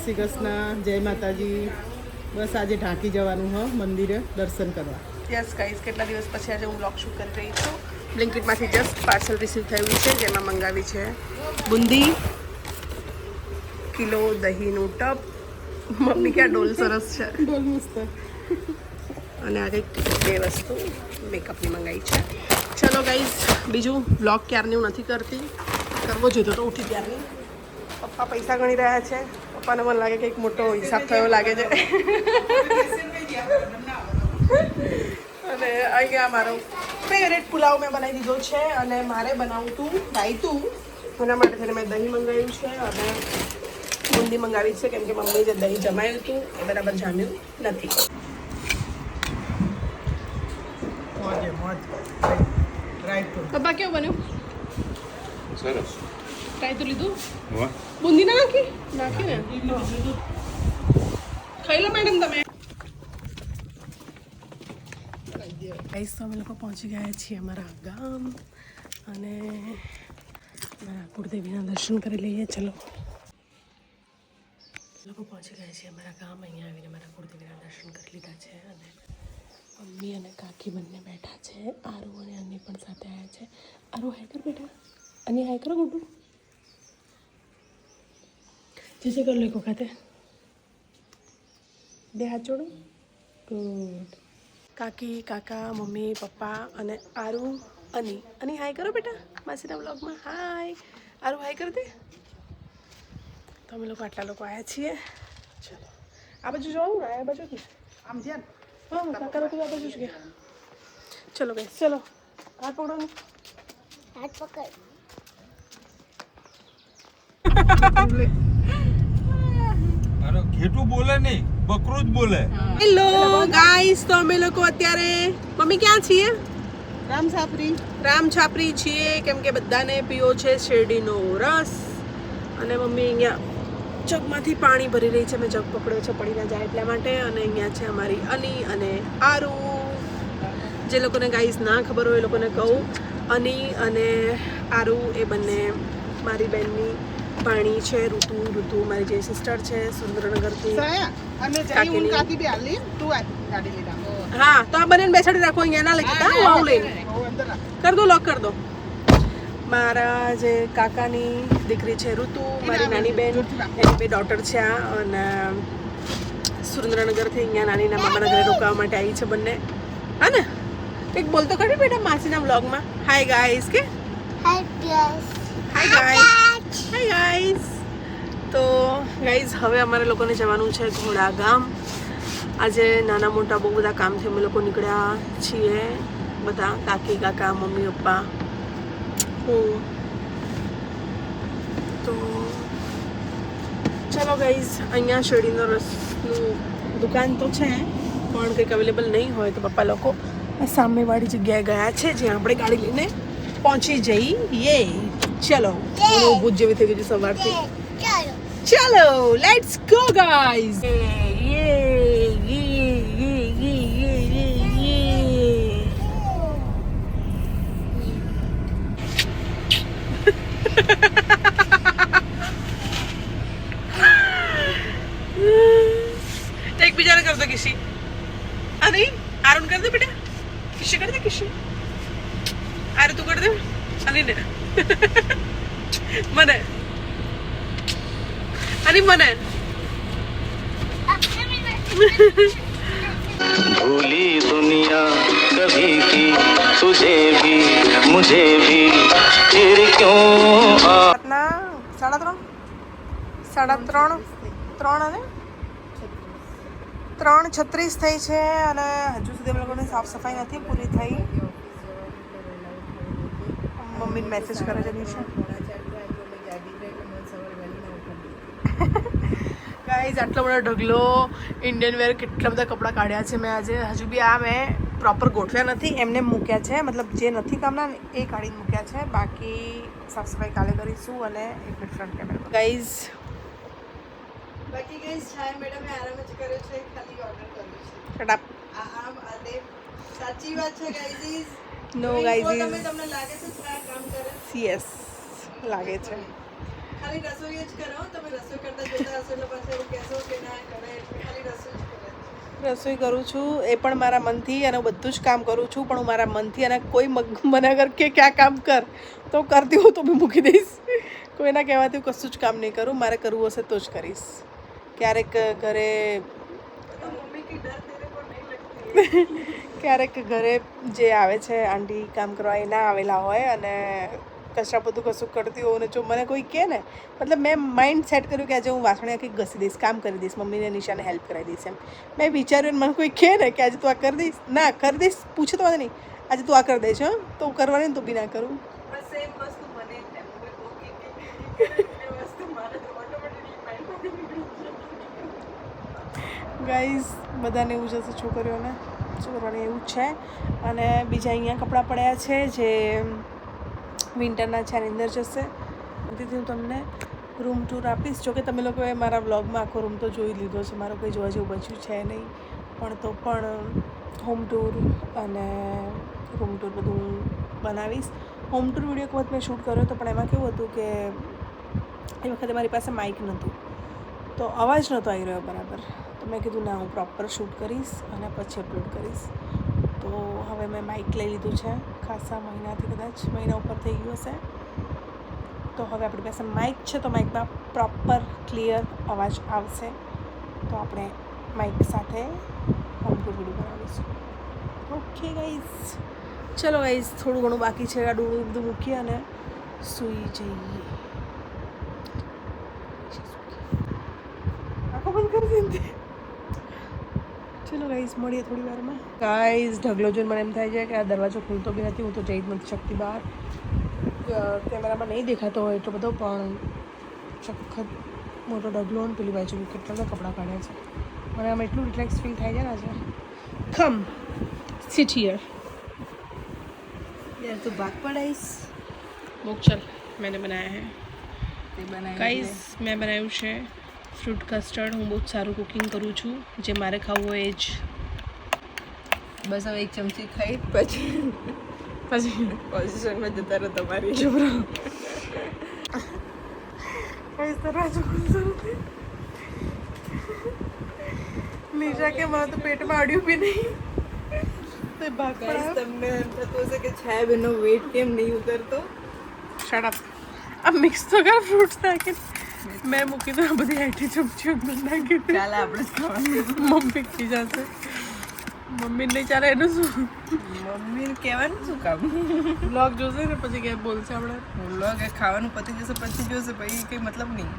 શ્રી કૃષ્ણ જય માતાજી. બસ આજે ઢાંકી જવાનું હ મંદિરે દર્શન કરવા. યસ ગાઈઝ કેટલા દિવસ પછી આજે હું બ્લોગ શૂટ કરી રહી છું. બ્લિંકિટમાંથી જસ્ટ પાર્સલ રિસીવ થયું છે જેમાં મંગાવી છે બુંદી કિલો દહીંનું ટપ મમ્મી ક્યાં ડોલ સરસ છે? ડોલ મસ્ત. અને આ કંઈક બે વસ્તુ મેકઅપની મંગાવી છે. ચલો ગાઈઝ બીજું બ્લોગ ક્યારની હું નથી કરતી. કરવો જોઈતો તો ઉઠી ત્યારની પપ્પા પૈસા ગણી રહ્યા છે. પપ્પાને મને લાગે કે એક મોટો હિસાબ થયો લાગે છે. અને અહીંયા મારો ફેવરેટ પુલાવ મેં બનાવી દીધો છે અને મારે બનાવું હતું રાયતું. એના માટે થઈને મેં દહીં મંગાવ્યું છે અને બુંદી મંગાવી છે કેમ કે મમ્મી જે દહીં જમાયું હતું એ બરાબર જામ્યું નથી. મોજે મોજ. રાયતું. પપ્પા કેવું બન્યું? સરસ. લીધું બુંદી ના નાખી નાખી ને ખાઈ લો મેડમ તમે ગાઈસ તો અમે લોકો પહોંચી ગયા છીએ અમારા ગામ અને મારા કુળદેવીના દર્શન કરી લઈએ ચલો લોકો પહોંચી ગયા છીએ અમારા ગામ અહીંયા આવીને મારા કુળદેવીના દર્શન કરી લીધા છે અને મમ્મી અને કાકી બંને બેઠા છે આરુ અને અન્ની પણ સાથે આવ્યા છે આરુ હાય કર બેટા અને હાય કરો ગુડ્ડુ જે જે કર લો એક વખતે બે હાથ જોડો. ગુડ. કાકી કાકા મમ્મી પપ્પા અને આરુ અની. અની હાય કરો બેટા માસીના બ્લોગમાં હાય આરુ હાય કરી દે. તો અમે લોકો આટલા લોકો આવ્યા છીએ. ચલો. આ બાજુ જોવું ને આ બાજુ કે આમ છે હા કાકા લોકો આ બાજુ જ ગયા. ચલો ભાઈ ચલો. હાથ પકડો અરે ઘેટું બોલે નહીં બકરું જ બોલે. હેલો ગાઈસ તો અમે લોકો અત્યારે મમ્મી ક્યાં છીએ? રામ છાપરી. રામ છાપરી છીએ કેમ કે બધાને પીઓ છે શેરડીનો રસ. અને મમ્મી અહીંયા જગમાંથી પાણી ભરી રહી છે મેં જગ પકડ્યો છે પડી ના જાય એટલા માટે. અને અહીંયા છે અમારી અની અને આરુ. જે લોકોને ગાઈસ ના ખબર હોય એ લોકોને કહું. અની અને આરુ એ બંને મારી બેનની પાણી છે ઋતુ ઋતુ મારી જે સિસ્ટર છે સુરેન્દ્રનગરથી. હું કાકી બી હાલી તું આ હા બંને બેસાડી રાખો અહીંયા ના લખી હું આવું લઈને. કર દો લોક કર દો. મારા જે કાકાની દીકરી છે ઋતુ મારી નાની બેન એની બે ડોટર છે આ અને સુરેન્દ્રનગરથી અહીંયા નાનીના મામાના ઘરે રોકાવા માટે આવી છે બંને. હા ને? કંઈક બોલતો ખરી બેટા માસીના બ્લોગમાં હાય ગાઈસ કે? હાય ગાઈસ હાય ગાઈઝ તો ગાઈઝ હવે અમારે લોકોને જવાનું છે ઘોડા ગામ. આજે નાના મોટા બહુ બધા કામથી અમે લોકો નીકળ્યા છીએ. બધા કાકી, કાકા, મમ્મી, પપ્પા. હું. તો ચલો ગાઈઝ અહીંયા શેરડીનો રસનું દુકાન તો છે, પણ કંઈક અવેલેબલ નહીં હોય તો પપ્પા લોકો સામેવાળી જગ્યાએ ગયા છે, જ્યાં આપણે ગાડી લઈને પહોંચી જઈએ. ચલો મને ઊભું જ જેવી થઈ ગયું છે સવારથી ચલો લેટ્સ ગો ગાઈઝ એકબીજાને કર દો કિસી અરે આરુણ કર દે બેટા કિસી કર દે કિસી આરે તું કર દે અરે ને મને અરે મને भूली दुनिया कभी की तुझे भी मुझे भी फिर क्यों आ રાતના સાડા ત્રણ સાડા ત્રણ ત્રણ અને ત્રણ છત્રીસ થઈ છે અને હજુ સુધી અમે લોકોની સાફ સફાઈ નથી પૂરી થઈ મમ્મી મેસેજ કરે છે નિશા ગાઈઝ આટલો બધો ઢગલો ઇન્ડિયન વેર કેટલા બધા કપડાં કાઢ્યા છે મેં આજે. હજુ બી આ મેં પ્રોપર ગોઠવ્યા નથી એમને મૂક્યા છે. મતલબ જે નથી કામના એ કાઢીને મૂક્યા છે. બાકી સાફ સફાઈ કાલે કરીશું અને એક મિનિટ ફ્રન્ટ કેમેરા ગાઈઝ બાકી ગાઈઝ છાય મેડમે આરામ જ કર્યો છે. ખાલી ઓર્ડર કર્યો છે. આરામ અને સાચી વાત છે ગાઈઝ નો ગાઈઝ તમને લાગે છે કામ કરે? યસ લાગે છે. ખાલી રસોઈ જ કરો. તમે રસોઈ કરતા જોતા હશો એટલે પછી એવું કહેશો કે ના કરે ખાલી રસોઈ જ કરે રસોઈ કરું છું એ પણ મારા મનથી અને બધું જ કામ કરું છું પણ હું મારા મનથી અને કોઈ મને અગર કે ક્યાં કામ કર તો કરતી હું તો બી મૂકી દઈશ. કોઈના કહેવાથી હું કશું જ કામ નહીં કરું મારે કરવું હશે તો જ કરીશ. ક્યારેક ઘરે ક્યારેક ઘરે જે આવે છે આંટી કામ કરવા એ ના આવેલા હોય અને કચરા બધું કશું કરતી હોઉં ને જો મને કોઈ કહે ને મતલબ મેં માઇન્ડ સેટ કર્યું કે આજે હું વાસણિયા કંઈક ઘસી દઈશ કામ કરી દઈશ મમ્મીને નિશાને હેલ્પ કરાવી દઈશ એમ. મેં વિચાર્યું મને કોઈ કહે ને કે આજે તું આ કરી દઈશ ના કરી દઈશ પૂછે તો નહીં. આજે તું આ કરી દઈશ હં. તો હું કરવાની ને તો બી ના કરું. સેમ વસ્તુ ગાઈઝ બધાને એવું જશે છોકરીઓને. છોકરાને એવું જ છે. અને બીજા અહીંયા કપડાં પડ્યા છે જે વિન્ટરના અંદર જશે. તેથી હું તમને રૂમ ટૂર આપીશ. જોકે તમે લોકોએ મારા વ્લોગમાં આખો રૂમ તો જોઈ લીધો છે. મારો કંઈ જોવા જેવું બચ્યું છે નહીં. પણ તો પણ હોમ ટૂર અને રૂમ ટૂર બધું હું બનાવીશ. હોમ ટૂર વીડિયો વખત મેં શૂટ કર્યો હતો, પણ એમાં કેવું હતું કે એ વખતે મારી પાસે માઇક નહોતું. તો અવાજ નહોતો આવી રહ્યો બરાબર. તો મેં કીધું, ના, હું પ્રોપર શૂટ કરીશ અને પછી અપલોડ કરીશ. તો હવે મેં માઇક લઈ લીધું છે. ખાસા મહિનાથી કદાચ મહિના ઉપર થઈ ગયું હશે. તો હવે આપણી પાસે માઇક છે તો માઇકમાં પ્રોપર ક્લિયર અવાજ આવશે. તો આપણે માઇક સાથે હોમ ટૂર વીડિયો બનાવીશું. ઓકે ગાઈઝ ચલો ગાઈઝ થોડું ઘણું બાકી છે. આ ડોળું બધું મૂકીએ અને સૂઈ જઈએ. આખો બંધ કરી દીધી. ચલો ગાઈઝ મળીએ થોડી વારમાં ગાઈઝ ઢગલો જોઈને મને એમ થાય છે કે આ દરવાજો ખુલતો બી નથી હું તો જઈ જ નથી શકતી બહાર કેમેરામાં નહીં દેખાતો હોય એટલો બધો પણ સખત મોટો ઢગલો અને પેલી બાજુ કેટલા બધા કપડાં કાઢ્યા છે મને આમ એટલું રિલેક્સ ફીલ થાય છે ને આજે ખમ સિટ હિયર યાર તો ભાગ પડાઈશ મોક્ષલ મેં બનાયા હે ગાઈઝ મેં બનાવ્યું છે ફ્રૂટ કસ્ટર્ડ હું બહુ જ સારું કુકિંગ કરું છું. જે મારે ખાવું હોય એ જ. બસ હવે એક ચમચી ખાઈ પછી પછી? પોઝિશનમાં જતા રહો તમારી. છોકરો ગાઈઝ દરવાજો ખુલતો નથી. નિશા કે મારા તો પેટમાં અડ્યું બી નહીં. તે ભાગ ગાઈસ પડાવ તમને એમ થતું હશે કે છાયા બેનો વેટ કેમ નહીં ઉતરતો? શટ અપ આ મિક્સ તો કર ફ્રૂટ્સ નાખી મેં મૂકી દઉં બધી આઈટી ચમચીઓ અંદર નાખી ચાલે આપણે મમ્મી ખી જશે. મમ્મી નહીં ચાલે એનું શું? મમ્મી કહેવાનું શું કામ? બ્લોગ જોશે ને પછી કે બોલશે આપણે? બ્લોગ એ ખાવાનું પતી જશે પછી જોશે પછી કંઈ મતલબ નહીં.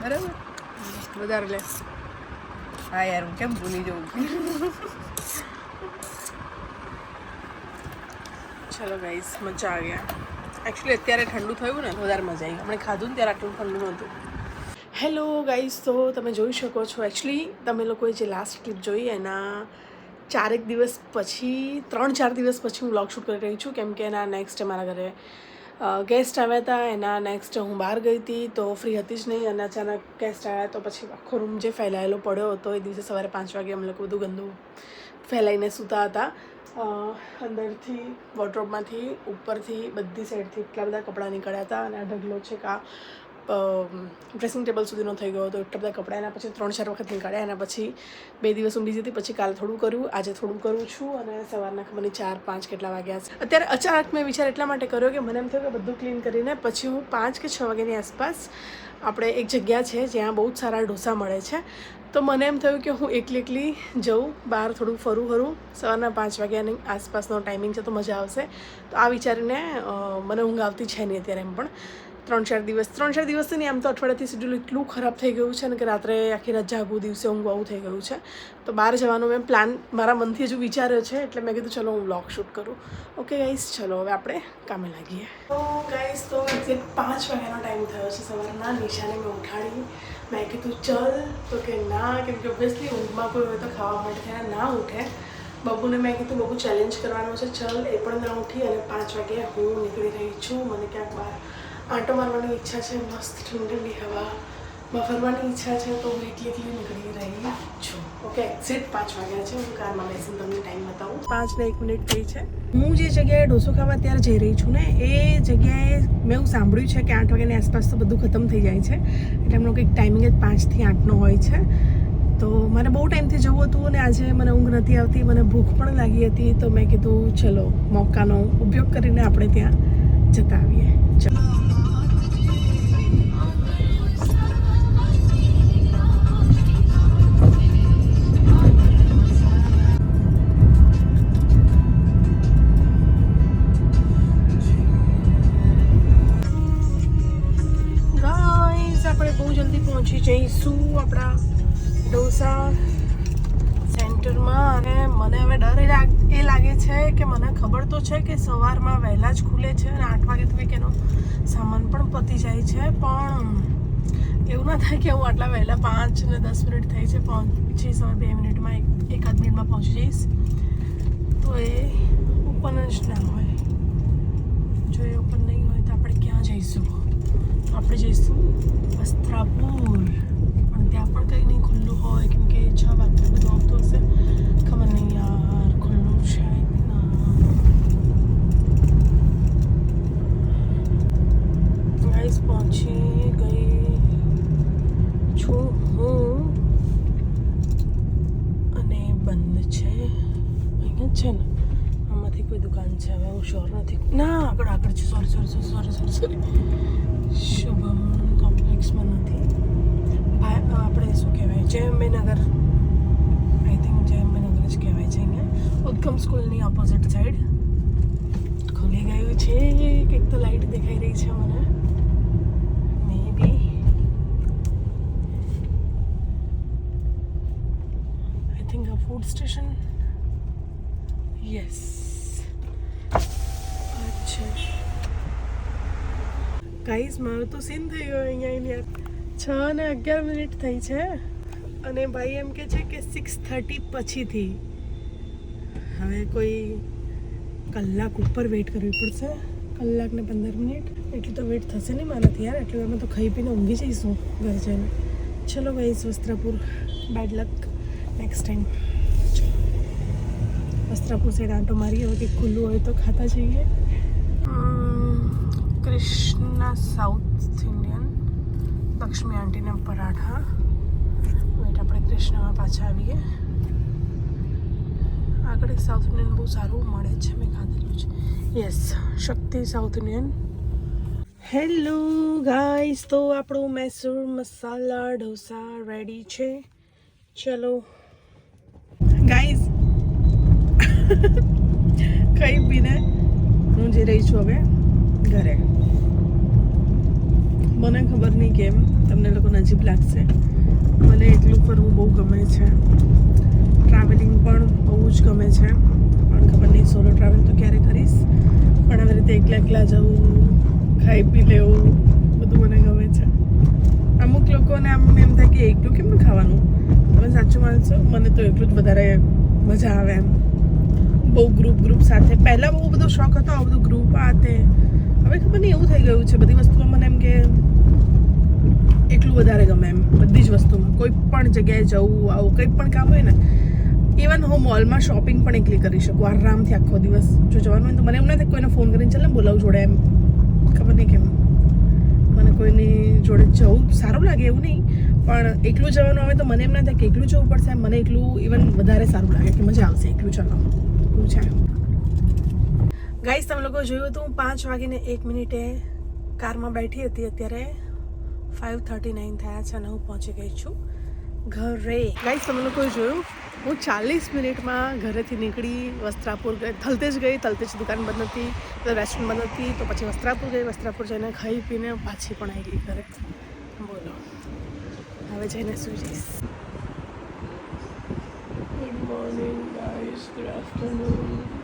બરાબર? વધારે લે. હા યાર હું કેમ ભૂલી જઉં? ચલો ગાઈસ મજા આવ્યા ગયા એકચ્યુઅલી અત્યારે ઠંડુ થયું ને વધારે મજા આવી. આપણે ખાધું ને ત્યારે આટલું ઠંડુ નહોતું. હેલો ગાઈઝ, તો તમે જોઈ શકો છો. એકચ્યુઅલી તમે લોકોએ જે લાસ્ટ ક્લિપ જોઈ, એના ચારેક દિવસ પછી, ત્રણ ચાર દિવસ પછી હું બ્લોગ શૂટ કરી રહી છું. કેમ કે એના નેક્સ્ટ મારા ઘરે ગેસ્ટ આવ્યા હતા. એના નેક્સ્ટ હું બહાર ગઈ હતી, તો ફ્રી હતી જ નહીં. અને અચાનક ગેસ્ટ આવ્યા તો પછી આખો રૂમ જે ફેલાયેલો પડ્યો હતો, એ દિવસે સવારે પાંચ વાગે અમે લોકો બધું ગંદુ ફેલાઈને સૂતા હતા. અંદરથી વોટરોબમાંથી ઉપરથી, બધી સાઈડથી એટલા બધા કપડાં નીકળ્યા હતા. અને આ ઢગલો છે કે ડ્રેસિંગ ટેબલ સુધીનો થઈ ગયો હતો. એટલા બધા કપડાં, એના પછી ત્રણ ચાર વખત નીકળ્યા એના પછી બે દિવસ હું બીજી પછી કાલે થોડું કર્યું. આજે થોડું કરું છું અને સવારના નહીં ચાર, પાંચ કેટલા વાગ્યા છે. અત્યારે અચાનક મેં વિચાર એટલા માટે કર્યો કે મને એમ થયું કે બધું ક્લીન કરીને પછી હું પાંચ કે છ વાગ્યાની આસપાસ આપણે એક જગ્યા છે જ્યાં બહુ જ સારા ઢોસા મળે છે. તો મને એમ થયું કે હું એકલી એકલી જઉં, બહાર થોડું ફરું ફરું. સવારના પાંચ વાગ્યાની આસપાસનો ટાઈમિંગ છે તો મજા આવશે. તો આ વિચારીને મને ઊંઘ આવતી છે નહીં અત્યારે એમ પણ. ત્રણ ચાર દિવસ. ત્રણ ચાર દિવસથી નહીં આમ તો અઠવાડિયાથી શેડ્યુલ એટલું ખરાબ થઈ ગયું છે ને કે રાત્રે આખી રાત જાગવું દિવસે ઊંઘ આવું થઈ ગયું છે. તો બહાર જવાનો મેં પ્લાન મારા મનથી હજુ વિચાર્યો છે, એટલે મેં કીધું ચલો હું વ્લોગ શૂટ કરું. ઓકે ગાઈસ ચલો હવે આપણે કામે લાગીએ. તો ગાઈસ તો એક્ઝેક્ટ પાંચ વાગ્યાનો ટાઈમ થયો છે સવારના, નિશાને મેં ઉઠાડી. મેં કીધું ચલ, તો કે ના, કેમ કે ઓબ્વિયસલી ઊંઘમાં કોઈ હોય તો ખાવા માટે થયા ના ઉઠે. બબુને મેં કીધું, બબુ ચેલેન્જ કરવાનો છે, ચલ. એ પણ ના ઉઠી અને પાંચ વાગે હું નીકળી રહી છું. મને ક્યાંક બહાર આંટો મારવાની ઈચ્છા છે, મસ્ત ઠંડી હવા. ફરવાની ઈચ્છા છે, તો હું એકલી એકલી નીકળી રહી છું. ઓકે એક્ઝેક્ટ પાંચ વાગ્યા છે, હું કારમાં બેસીને તમને ટાઈમ બતાવું. પાંચ ને એક મિનિટ થઈ છે. હું જે જગ્યાએ ડોસો ખાવા ત્યારે જઈ રહી છું ને, એ જગ્યાએ મેં એવું સાંભળ્યું છે કે આઠ વાગ્યાની આસપાસ તો બધું ખતમ થઈ જાય છે. એટલે એમનો કંઈક ટાઈમિંગ જ પાંચથી આઠનો હોય છે. તો મારે બહુ ટાઈમથી જવું હતું અને આજે મને ઊંઘ નથી આવતી, મને ભૂખ પણ લાગી હતી. તો મેં કીધું, ચલો, મોકાનો ઉપયોગ કરીને આપણે ત્યાં જતા આવીએ. ચલો. પહોંચી જઈશું આપણા ડોસા સેન્ટરમાં? અને મને હવે ડર એ લાગે છે કે મને ખબર તો છે કે સવારમાં વહેલા જ ખુલે છે અને આઠ વાગે તો એનો સામાન પણ પતી જાય છે, પણ એવું ના થાય કે હું આટલા વહેલા પાંચ ને દસ મિનિટ થઈ છે પહોંચી સવાર બે મિનિટમાં એકાદ મિનિટમાં પહોંચી જઈશ. તો એ ઓપન જ ના હોય. જો એ ઓપન નહીં હોય તો આપણે ક્યાં જઈશું? આપણે જઈશું. વસ્ત્રાપુર પણ ત્યાં પણ કંઈ નહીં ખુલ્લું હોય, કેમ કે છ વાગે બધું આવતું હશે. ખબર નહીં યાર, ખુલ્લું છે ગાઈસ પહોંચી ગઈ છું હું. અને બંધ છે. અહીંયા છે ને? આમાંથી કોઈ દુકાન છે હવે હું શ્યોર નથી ના આગળ આગળ છે sorry sorry sorry sorry sorry sorry Shubham કોમ્પ્લેક્સમાં નથી ભા- આપણે શું કહેવાય જયંબેનગર આઈ થિંક જયંબેનગર જ કહેવાય છે અહીંયા ઉત્તમ સ્કૂલની ઓપોઝિટ સાઈડ ખુલી ગયું છે કંઈક તો લાઈટ દેખાઈ રહી છે મને may be I think a food station yes અચ્છા ગાઈઝ મારો તો સીન થઈ ગયો અહીંયા એની છ ને અગિયાર મિનિટ થઈ છે. અને ભાઈ એમ કે છે કે સિક્સ થર્ટી પછીથી. હવે કોઈ કલાક ઉપર વેઇટ કરવી પડશે. કલાક ને પંદર મિનિટ એટલી તો વેઇટ થશે નહીં મારાથી યાર. એટલી વારમાં તો ખાઈ પીને ઊંઘી જઈશું ઘર જઈને ચલો guys Vastrapur. Bad luck next time Vastrapur side આંટો મારીએ. હવે કંઈક ખુલ્લું હોય તો ખાતા જઈએ. કૃષ્ણા સાઉથ ઇન્ડિયન લક્ષ્મી આંટીના પરાઠા વેટ આપણે કૃષ્ણામાં પાછા આવીએ આગળ એક સાઉથ ઇન્ડિયન બહુ સારું મળે છે મેં ખાધેલું છે yes Shakti south Indian hello guys તો આપણું મૈસૂર મસાલા ઢોસા રેડી છે ચલો ગાઈઝ ખાઈ પીને હું જઈ રહી છું હવે ઘરે. મને ખબર નહીં કેમ, તમને લોકોને અજીબ લાગશે. મને એટલું ફરવું બહુ ગમે છે. ટ્રાવેલિંગ પણ બહુ જ ગમે છે. પણ ખબર નહીં સોલો ટ્રાવેલ તો ક્યારે કરીશ? પણ આવી રીતે એકલા એકલા જવું, ખાઈ પી લેવું, બધું મને ગમે છે. અમુક લોકોને આમ એમ થાય કે એકલું કેમ ખાવાનું? તમે સાચું માનશો? મને તો એટલું જ વધારે મજા આવે એમ. બહુ ગ્રુપ ગ્રુપ સાથે. પહેલાં બહુ બધો શોખ હતો, આ બધું ગ્રુપ આ તે. હવે ખબર નહીં, એવું થઈ ગયું છે. બધી વસ્તુમાં મને એમ કે એટલું વધારે ગમે એમ, બધી જ વસ્તુમાં. કોઈ પણ જગ્યાએ જવું, આવું, કંઈ પણ કામ હોય ને ઇવન હું મોલમાં શોપિંગ પણ એકલી કરી શકું, આરામથી આખો દિવસ. જો જવાનું હોય તો મને એમ ના થાય કોઈને ફોન કરીને ચાલ ને બોલાવું જોડે એમ. ખબર નહીં કેમ. મને કોઈની જોડે જવું સારું લાગે એવું નહીં, પણ એકલું જવાનું આવે તો મને એમ ના થાય કે એકલું જવું પડશે. મને એકલું ઇવન વધારે સારું લાગે કે મજા આવશે એકલું ચલાવવાનું એવું છે. ગાઈસ તમે લોકો જોયું હતું પાંચ વાગીને એક મિનિટે કારમાં બેઠી હતી. અત્યારે ફાઇવ થર્ટી નાઇન થયા છે અને હું પહોંચી ગઈ છું ઘરે. ગાઈસ તમે લોકોએ જોયું, હું ચાલીસ મિનિટમાં ઘરેથી નીકળી વસ્ત્રાપુર ગઈ. થલતેજ ગઈ થલતેજ દુકાન બંધ હતી રેસ્ટોરન્ટ બંધ હતી, તો પછી વસ્ત્રાપુર ગઈ. વસ્ત્રાપુર જઈને ખાઈ પીને પાછી પણ આવી ગઈ ઘરે. બોલો. હવે જઈને સુઈ જઈશ. Good morning guys good afternoon